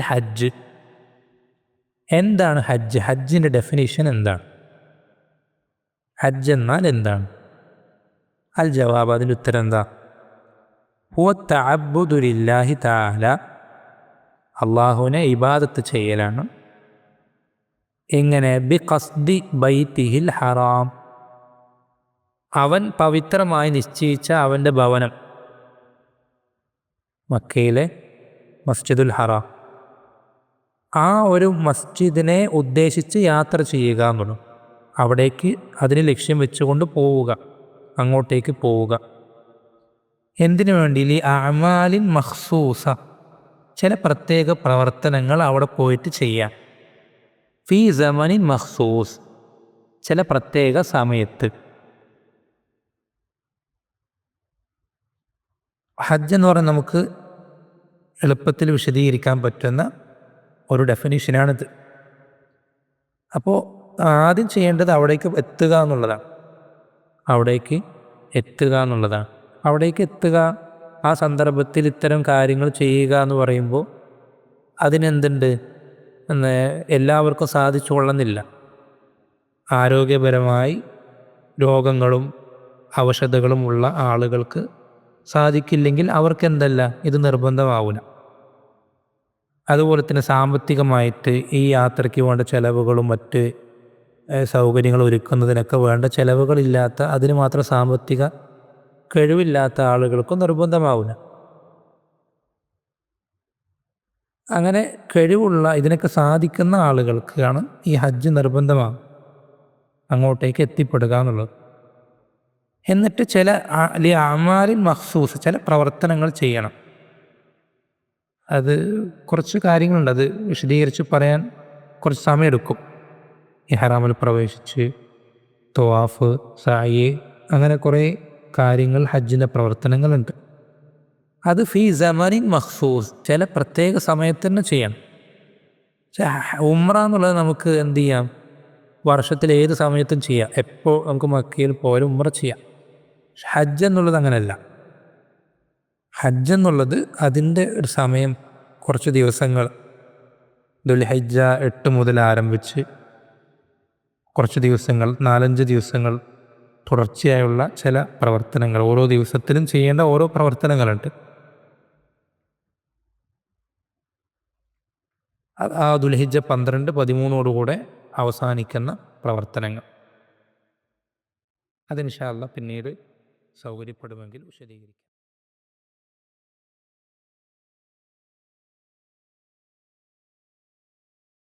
ഹജ്ജ്. എന്താണ് ഹജ്ജ്? ഹജ്ജിന്റെ ഡെഫിനേഷൻ എന്താണ്? ഹജ്ജ് എന്നാൽ എന്താണ്? അൽ ജവാബ് അതിന്റെ ഉത്തരം എന്താ? ഹുവ താല അള്ളാഹുവിനെ ഇബാദത്ത് ചെയ്യലാണ്. എങ്ങനെ? ബി ഖസ്ദി ബൈത്തിഹിൽ ഹറാം. അവൻ പവിത്രമായി നിശ്ചയിച്ച അവന്റെ ഭവനം. മക്കയിലെ മസ്ജിദുൽ ഹറാം. ആ ഒരു മസ്ജിദിനെ ഉദ്ദേശിച്ച് യാത്ര ചെയ്യുക എന്നുള്ളു. അവിടേക്ക് അതിന് ലക്ഷ്യം വെച്ചുകൊണ്ട് പോവുക അങ്ങോട്ടേക്ക് പോവുക. എന്തിനു വേണ്ടി? ഈ അമാലിൻ മഹ്സൂസ ചില പ്രത്യേക പ്രവർത്തനങ്ങൾ അവിടെ പോയിട്ട് ചെയ്യാം. ഫീ സമനിൻ മഹ്സൂസ് ചില പ്രത്യേക സമയത്ത്. ഹജ്ജ് എന്ന് പറഞ്ഞാൽ നമുക്ക് എളുപ്പത്തിൽ വിശദീകരിക്കാൻ പറ്റുന്ന ഒരു ഡെഫിനിഷനാണിത് അപ്പോൾ ആദ്യം ചെയ്യേണ്ടത് അവിടേക്ക് എത്തുക എന്നുള്ളതാണ്. അവിടേക്ക് എത്തുക എന്നുള്ളതാണ്. അവിടേക്ക് എത്തുക ആ സന്ദർഭത്തിൽ ഇത്തരം കാര്യങ്ങൾ ചെയ്യുക എന്ന് പറയുമ്പോൾ അതിനെന്തുണ്ട്? എല്ലാവർക്കും സാധിച്ചു കൊള്ളുന്നില്ല. ആരോഗ്യപരമായി രോഗങ്ങളും അവശതകളും ഉള്ള ആളുകൾക്ക് സാധിക്കില്ലെങ്കിൽ അവർക്കെന്തല്ല? ഇത് നിർബന്ധമാവില്ല അതുപോലെ തന്നെ സാമ്പത്തികമായിട്ട് ഈ യാത്രയ്ക്ക് വേണ്ട ചിലവുകളും മറ്റ് സൗകര്യങ്ങൾ ഒരുക്കുന്നതിനൊക്കെ വേണ്ട ചിലവുകളില്ലാത്ത അതിന് മാത്രം സാമ്പത്തിക കഴിവില്ലാത്ത ആളുകൾക്കും നിർബന്ധമാവില്ല അങ്ങനെ കഴിവുള്ള ഇതിനൊക്കെ സാധിക്കുന്ന ആളുകൾക്കാണ് ഈ ഹജ്ജ് നിർബന്ധമാകും അങ്ങോട്ടേക്ക് എത്തിപ്പെടുക എന്നുള്ളത്. എന്നിട്ട് ചില അല്ലെ അമാലിൻ മഖ്സൂസ് ചില പ്രവർത്തനങ്ങൾ ചെയ്യണം. അത് കുറച്ച് കാര്യങ്ങളുണ്ട്. അത് വിശദീകരിച്ച് പറയാൻ കുറച്ച് സമയമെടുക്കും ഈ ഹറാമിൽ പ്രവേശിച്ച് തവാഫ് സായി അങ്ങനെ കുറേ കാര്യങ്ങൾ ഹജ്ജിന്റെ പ്രവർത്തനങ്ങളുണ്ട്. അത് ഫീ ജമനിൻ മഖ്സൂസ് ചില പ്രത്യേക സമയത്ത് തന്നെ ചെയ്യണം. ഉമ്ര എന്നുള്ളത് നമുക്ക് എന്ത് ചെയ്യാം? വർഷത്തിൽ ഏത് സമയത്തും ചെയ്യാം. എപ്പോൾ നമുക്ക് മക്കയിൽ പോലും ഉമ്ര ചെയ്യാം. ഹജ്ജ് എന്നുള്ളത് അങ്ങനെയല്ല ഹജ്ജ് എന്നുള്ളത് അതിന്റെ ഒരു സമയം കുറച്ച് ദിവസങ്ങൾ. ദുൽഹജ്ജ എട്ട് മുതൽ ആരംഭിച്ച് കുറച്ച് ദിവസങ്ങൾ നാലഞ്ച് ദിവസങ്ങൾ തുടർച്ചയായുള്ള ചില പ്രവർത്തനങ്ങൾ. ഓരോ ദിവസത്തിലും ചെയ്യേണ്ട ഓരോ പ്രവർത്തനങ്ങളുണ്ട്. ആ ദുൽഹിജ്ജ പന്ത്രണ്ട് പതിമൂന്നോടുകൂടെ അവസാനിക്കുന്ന പ്രവർത്തനങ്ങൾ. അതിൻഷാല്ല പിന്നീട് സൗകര്യപ്പെടുമെങ്കിൽ വിശദീകരിക്കാം.